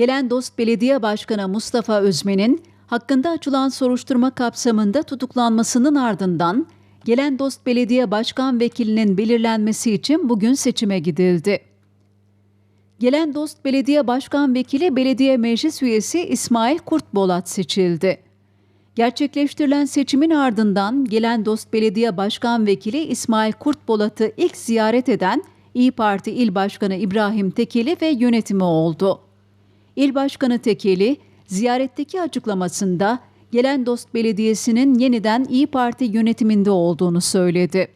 Gelen Dost Belediye Başkanı Mustafa Özmen'in hakkında açılan soruşturma kapsamında tutuklanmasının ardından Gelen Dost Belediye Başkan Vekilinin belirlenmesi için bugün seçime gidildi. Gelen Dost Belediye Başkan Vekili Belediye Meclis Üyesi İsmail Kurtbolat seçildi. Gerçekleştirilen seçimin ardından Gelen Dost Belediye Başkan Vekili İsmail Kurtbolat'ı ilk ziyaret eden İyi Parti İl Başkanı İbrahim Tekeli ve yönetimi oldu. İl Başkanı Tekeli, ziyaretteki açıklamasında Gelen Dost Belediyesi'nin yeniden İyi Parti yönetiminde olduğunu söyledi.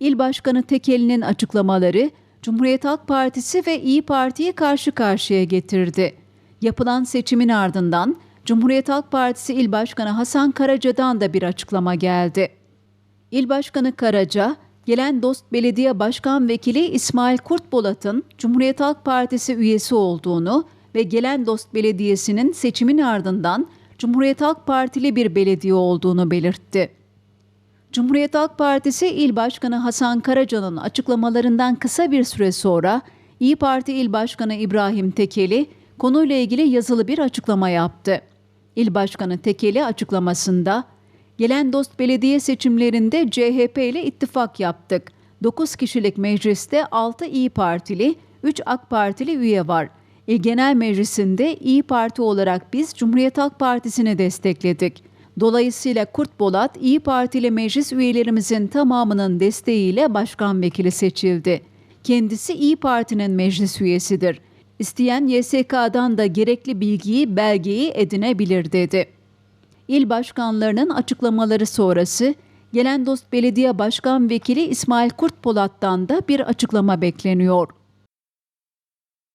İl Başkanı Tekeli'nin açıklamaları Cumhuriyet Halk Partisi ve İyi Parti'yi karşı karşıya getirdi. Yapılan seçimin ardından Cumhuriyet Halk Partisi İl Başkanı Hasan Karaca'dan da bir açıklama geldi. İl Başkanı Karaca, gelen Dost Belediye Başkan Vekili İsmail Kurtbolat'ın Cumhuriyet Halk Partisi üyesi olduğunu ve gelen Dost Belediyesi'nin seçimin ardından Cumhuriyet Halk Partili bir belediye olduğunu belirtti. Cumhuriyet Halk Partisi İl Başkanı Hasan Karaca'nın açıklamalarından kısa bir süre sonra İyi Parti İl Başkanı İbrahim Tekeli konuyla ilgili yazılı bir açıklama yaptı. İl Başkanı Tekeli açıklamasında gelen dost belediye seçimlerinde CHP ile ittifak yaptık. 9 kişilik mecliste 6 İyi Partili, 3 AK Partili üye var. İl Genel Meclisi'nde İyi Parti olarak biz Cumhuriyet Halk Partisi'ni destekledik. Dolayısıyla Kurt Bolat İyi Partili meclis üyelerimizin tamamının desteğiyle başkan vekili seçildi. Kendisi İyi Parti'nin meclis üyesidir. İsteyen YSK'dan da gerekli bilgiyi, belgeyi edinebilir dedi. İl başkanlarının açıklamaları sonrası Gelen Dost Belediye Başkan Vekili İsmail Kurtpolat'tan da bir açıklama bekleniyor.